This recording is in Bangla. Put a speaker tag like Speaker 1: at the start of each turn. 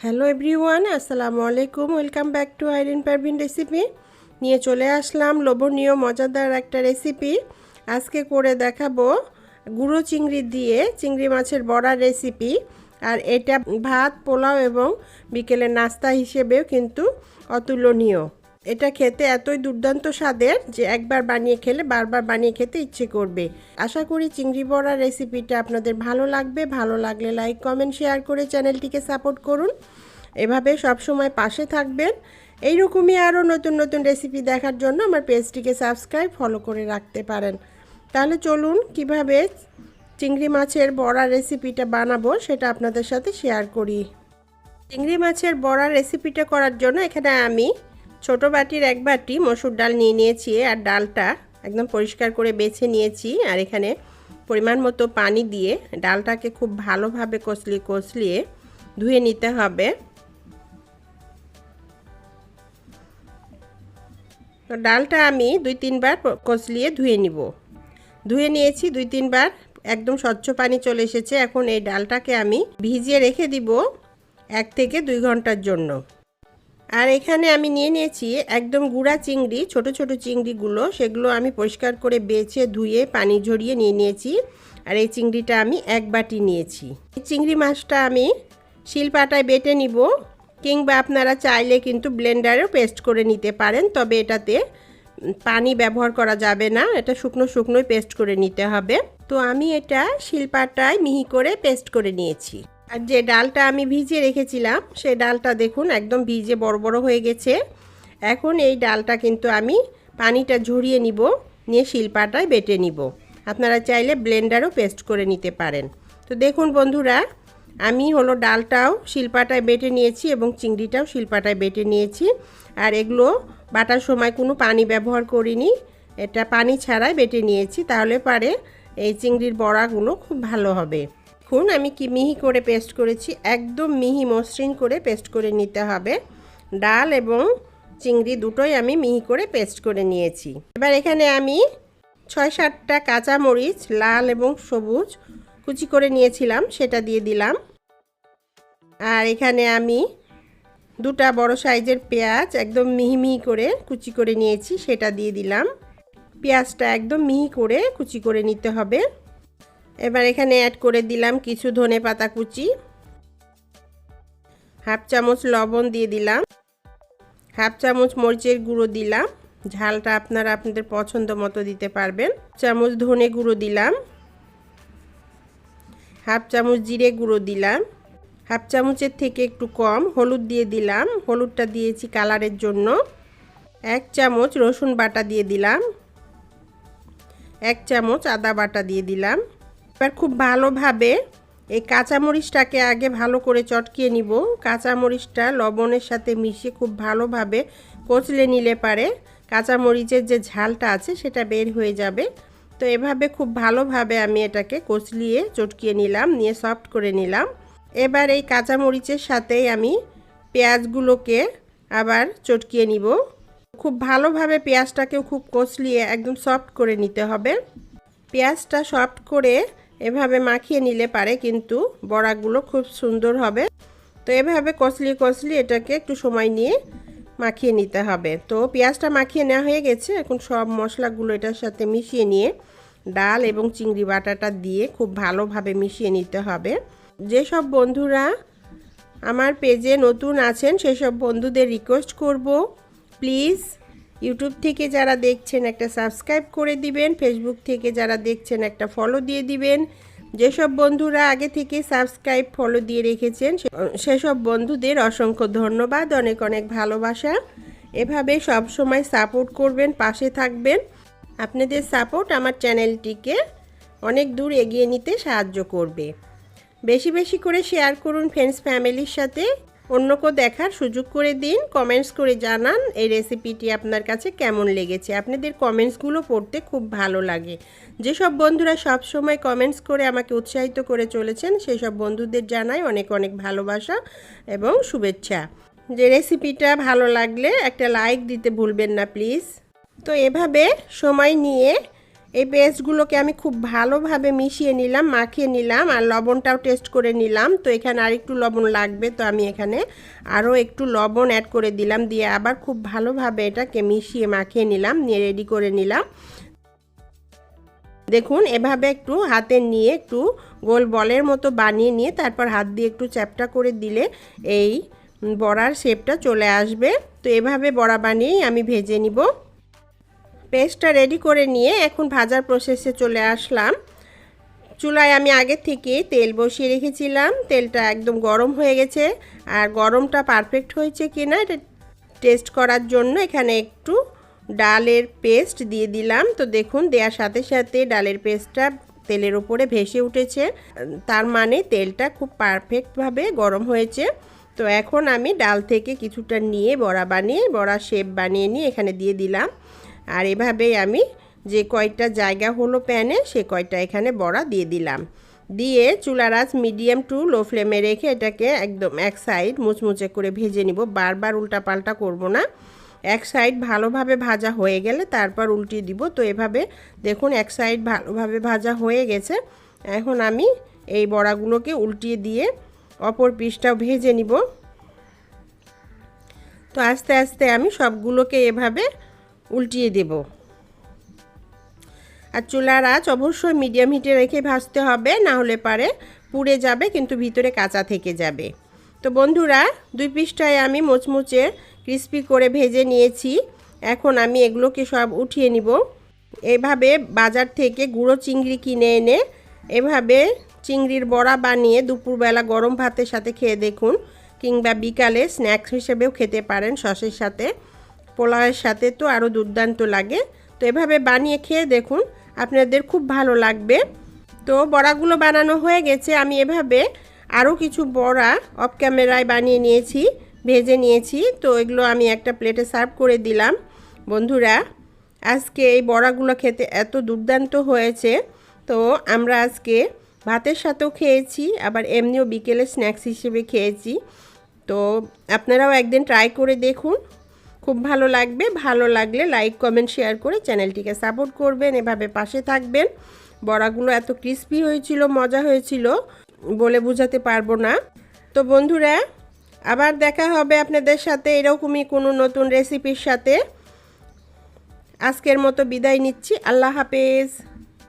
Speaker 1: হ্যালো এভরিওয়ান আসসালামু আলাইকুম। Welcome back to Irin Parvin recipe নিয়ে চলে আসলাম লোভনীয়, মজাদার একটা রেসিপি আজকে করে দেখাবো গুঁড়ো চিংড়ি দিয়ে চিংড়ি মাছের বড়া রেসিপি আর এটা ভাত, পোলাও এবং বিকেলের নাস্তা হিসেবেও কিন্তু অতুলনীয়। এটা খেতে এতই দুর্দান্ত স্বাদের যে একবার বানিয়ে খেলে বারবার বানিয়ে খেতে ইচ্ছে করবে। আশা করি চিংড়ি বড়ার রেসিপিটা আপনাদের ভালো লাগবে। ভালো লাগলে লাইক কমেন্ট শেয়ার করে চ্যানেলটিকে সাপোর্ট করুন। এভাবে সবসময় পাশে থাকবেন। এইরকমই আরও নতুন নতুন রেসিপি দেখার জন্য আমার পেজটিকে সাবস্ক্রাইব ফলো করে রাখতে পারেন। তাহলে চলুন কীভাবে চিংড়ি মাছের বড়া রেসিপিটা বানাবো সেটা আপনাদের সাথে শেয়ার করি। চিংড়ি মাছের বড়া রেসিপিটা করার জন্য এখানে আমি ছোট বাটির এক বাটি মসুর ডাল নিয়ে নিয়েছি আর ডালটা একদম পরিষ্কার করে বেছে নিয়েছি আর এখানে পরিমাণ মতো পানি দিয়ে ডালটাকে খুব ভালোভাবে কষলিয়ে কষলিয়ে ধুয়ে নিতে হবে। তো ডালটা আমি দুই তিনবার কষলিয়ে ধুয়ে নিব। ধুয়ে নিয়েছি দুই তিনবার, একদম স্বচ্ছ পানি চলে এসেছে। এখন এই ডালটাকে আমি ভিজিয়ে রেখে দিব এক থেকে দুই ঘণ্টার জন্য। আর এখানে আমি নিয়ে নিয়েছি একদম গুঁড়া চিংড়ি, ছোট ছোট চিংড়িগুলো। সেগুলো আমি পরিষ্কার করে বেছে, ধুয়ে, পানি ঝরিয়ে নিয়ে নিয়েছি। আর এই চিংড়িটা আমি এক বাটি নিয়েছি। এই চিংড়ি মাছটা আমি শিলপাটায় বেটে নিব কিংবা আপনারা চাইলে কিন্তু ব্লেন্ডারেও পেস্ট করে নিতে পারেন, তবে এটাতে পানি ব্যবহার করা যাবে না। এটা শুকনো শুকনোই পেস্ট করে নিতে হবে। তো আমি এটা শিলপাটায় মিহি করে পেস্ট করে নিয়েছি। আর যে ডালটা আমি ভিজিয়ে রেখেছিলাম, সেই ডালটা দেখুন একদম ভিজে বড় বড় হয়ে গেছে। এখন এই ডালটা কিন্তু আমি পানিটা ঝরিয়ে নিব, নিয়ে শিলপাটায় বেটে নিব। আপনারা চাইলে ব্লেন্ডারও পেস্ট করে নিতে পারেন। তো দেখুন বন্ধুরা, আমি হলো ডালটাও শিলপাটায় বেটে নিয়েছি এবং চিংড়িটাও শিলপাটায় বেটে নিয়েছি। আর এগুলো বাটার সময় কোনো পানি ব্যবহার করিনি, এটা পানি ছাড়াই বেটে নিয়েছি, তাহলে পারে এই চিংড়ির বড়াগুলো খুব ভালো হবে। দেখুন, আমি কি মিহি করে পেস্ট করেছি? একদম মিহি মসৃণ করে পেস্ট করে নিতে হবে। ডাল এবং চিংড়ি দুটোই আমি মিহি করে পেস্ট করে নিয়েছি। এবার এখানে আমি ছয় সাতটা কাঁচা মরিচ লাল এবং সবুজ কুচি করে নিয়েছিলাম, সেটা দিয়ে দিলাম। আর এখানে আমি দুটা বড় সাইজের পেঁয়াজ একদম মিহি মিহি করে কুচি করে নিয়েছি, সেটা দিয়ে দিলাম। পেঁয়াজটা একদম মিহি করে কুচি করে নিতে হবে। এবার এখানে অ্যাড করে দিলাম কিছু ধনে পাতা কুচি, হাফ চামচ লবণ দিয়ে দিলাম, হাফ চামচ মরিচের গুঁড়ো দিলাম, ঝালটা আপনারা আপনাদের পছন্দ মতো দিতে পারবেন চামচ ধনে গুঁড়ো দিলাম, হাফ চামচ জিরে গুঁড়ো দিলাম, হাফ চামচের থেকে একটু কম হলুদ দিয়ে দিলাম, হলুদটা দিয়েছি কালারের জন্য, এক চামচ রসুন বাটা দিয়ে দিলাম, এক চামচ আদা বাটা দিয়ে দিলাম এবার খুব ভালোভাবে এই কাঁচামরিচটাকে আগে ভালো করে চটকিয়ে নিব। কাঁচামরিচটা লবণের সাথে মিশিয়ে খুব ভালোভাবে কচলে নিলে পারে। কাঁচামরিচের যে ঝালটা আছে সেটা বের হয়ে যাবে। তো এভাবে খুব ভালোভাবে আমি এটাকে কচলিয়ে চটকিয়ে নিলাম, নিয়ে সফট করে নিলাম। এবার এই কাঁচামরিচের সাথেই আমি পেঁয়াজগুলোকে আবার চটকিয়ে নিব। খুব ভালোভাবে পেঁয়াজটাকেও খুব কচলিয়ে একদম সফট করে নিতে হবে। পেঁয়াজটা সফট করে এভাবে মাখিয়ে নিলে পারে, কিন্তু বড়াগুলো খুব সুন্দর হবে। তো এভাবে কচলি কচলি এটাকে একটু সময় নিয়ে মাখিয়ে নিতে হবে। তো পেঁয়াজটা মাখিয়ে নেওয়া হয়ে গেছে। এখন সব মশলাগুলো এটার সাথে মিশিয়ে নিয়ে ডাল এবং চিংড়ি বাটাটা দিয়ে খুব ভালোভাবে মিশিয়ে নিতে হবে। যেসব বন্ধুরা আমার পেজে নতুন আছেন, সেসব বন্ধুদের রিকোয়েস্ট করব। প্লিজ ইউটিউব থেকে যারা দেখছেন, একটা সাবস্ক্রাইব করে দিবেন। ফেসবুক থেকে যারা দেখছেন, একটা ফলো দিয়ে দিবেন। যেসব বন্ধুরা আগে থেকে সাবস্ক্রাইব ফলো দিয়ে রেখেছেন সেসব বন্ধুদের অসংখ্য ধন্যবাদ, অনেক অনেক ভালোবাসা। এভাবে সব সময় সাপোর্ট করবেন, পাশে থাকবেন। আপনাদের সাপোর্ট আমার চ্যানেলটিকে অনেক দূর এগিয়ে নিতে সাহায্য করবে। বেশি বেশি করে শেয়ার করুন ফ্রেন্ডস ফ্যামিলির সাথে। অন্যকেও দেখার সুযোগ করে দিন কমেন্টস করে জানান এই রেসিপিটি আপনার কাছে কেমন লেগেছে। আপনাদের কমেন্টসগুলো পড়তে খুব ভালো লাগে। যেসব বন্ধুরা সব সময় কমেন্টস করে আমাকে উৎসাহিত করে চলেছেন, সেসব বন্ধুদের জানাই অনেক অনেক ভালোবাসা এবং শুভেচ্ছা। যে রেসিপিটা ভালো লাগলে একটা লাইক দিতে ভুলবেন না প্লিজ তো এভাবে সময় নিয়ে এই পেস্টগুলোকে আমি খুব ভালোভাবে মিশিয়ে নিলাম, মাখিয়ে নিলাম আর লবণটাও টেস্ট করে নিলাম। তো এখানে আর একটু লবণ লাগবে, তো আমি এখানে আরও একটু লবণ অ্যাড করে দিলাম। দিয়ে আবার খুব ভালোভাবে এটাকে মিশিয়ে মাখিয়ে নিলাম, নিয়ে রেডি করে নিলাম। দেখুন, এভাবে একটু হাতে নিয়ে একটু গোল বলের মতো বানিয়ে নিয়ে তারপর হাত দিয়ে একটু চ্যাপটা করে দিলে এই বড়ার শেপটা চলে আসবে। তো এভাবে বড়া বানিয়েই আমি ভেজে নিব। পেস্টটা রেডি করে নিয়ে এখন ভাজার প্রসেসে চলে আসলাম। চুলায় আমি আগে থেকে তেল বসিয়ে রেখেছিলাম। তেলটা একদম গরম হয়ে গেছে। আর গরমটা পারফেক্ট হয়েছে কিনা এটা টেস্ট করার জন্য এখানে একটু ডালের পেস্ট দিয়ে দিলাম। তো দেখুন, দেওয়ার সাথে সাথে ডালের পেস্টটা তেলের উপরে ভেসে উঠেছে। তার মানে তেলটা খুব পারফেক্টভাবে গরম হয়েছে। তো এখন আমি ডাল থেকে কিছুটা নিয়ে বড়া বানিয়ে, বড়া শেপ বানিয়ে নিয়ে এখানে দিয়ে দিলাম। আর এভাবেই আমি যে কয়টা জায়গা হলো প্যানে, সে কয়টা এখানে বড়া দিয়ে দিলাম। দিয়ে চুলার আঁচ মিডিয়াম টু লো ফ্লেমে রেখে এটাকে একদম এক সাইড মুচমুচে করে ভেজে নিব। বারবার উল্টাপাল্টা করব না। এক সাইড ভালোভাবে ভাজা হয়ে গেলে তারপর উল্টিয়ে দিব। তো এভাবে দেখুন এক সাইড ভালোভাবে ভাজা হয়ে গেছে। এখন আমি এই বড়াগুলোকে উল্টিয়ে দিয়ে অপর পিসটাও ভেজে নিব। তো আস্তে আস্তে আমি সবগুলোকে এভাবে উল্টিয়ে দেব। আর চুলার আঁচ অবশ্যই মিডিয়াম হিটে রেখে ভাজতে হবে, না হলে পারে পুড়ে যাবে, কিন্তু ভিতরে কাঁচা থেকে যাবে। তো বন্ধুরা, দুই পৃষ্ঠায় আমি মুচমুচে ক্রিস্পি করে ভেজে নিয়েছি। এখন আমি এগুলোকে সব উঠিয়ে নিব। এভাবে বাজার থেকে গুঁড়ো চিংড়ি কিনে এনে এভাবে চিংড়ির বড়া বানিয়ে দুপুরবেলা গরম ভাতের সাথে খেয়ে দেখুন, কিংবা বিকালে স্ন্যাক্স হিসেবেও খেতে পারেন সসের সাথে। পোলাওয়ের সাথে তো আরও দুর্দান্ত লাগে। তো এভাবে বানিয়ে খেয়ে দেখুন, আপনাদের খুব ভালো লাগবে। তো বড়াগুলো বানানো হয়ে গেছে, আমি এভাবে আরও কিছু বড়া অফ ক্যামেরায় বানিয়ে নিয়েছি, ভেজে নিয়েছি। তো এগুলো আমি একটা প্লেটে সার্ভ করে দিলাম। বন্ধুরা, আজকে এই বড়াগুলো খেতে এত দুর্দান্ত হয়েছে। তো আমরা আজকে ভাতের সাথেও খেয়েছি, আবার এমনিও বিকেলে স্ন্যাক্স হিসেবে খেয়েছি। তো আপনারাও একদিন ট্রাই করে দেখুন। খুব ভালো লাগবে। ভালো লাগলে লাইক কমেন্ট শেয়ার করে চ্যানেলটিকে সাপোর্ট করবেন, এভাবে পাশে থাকবেন। বড়াগুলো এত ক্রিস্পি হয়েছিল, মজা হয়েছিল বলে বুঝাতে পারব না। তো বন্ধুরা, আবার দেখা হবে আপনাদের সাথে এরকমই কোনো নতুন রেসিপির সাথে। আজকের মতো বিদায় নিচ্ছি। আল্লাহ হাফেজ।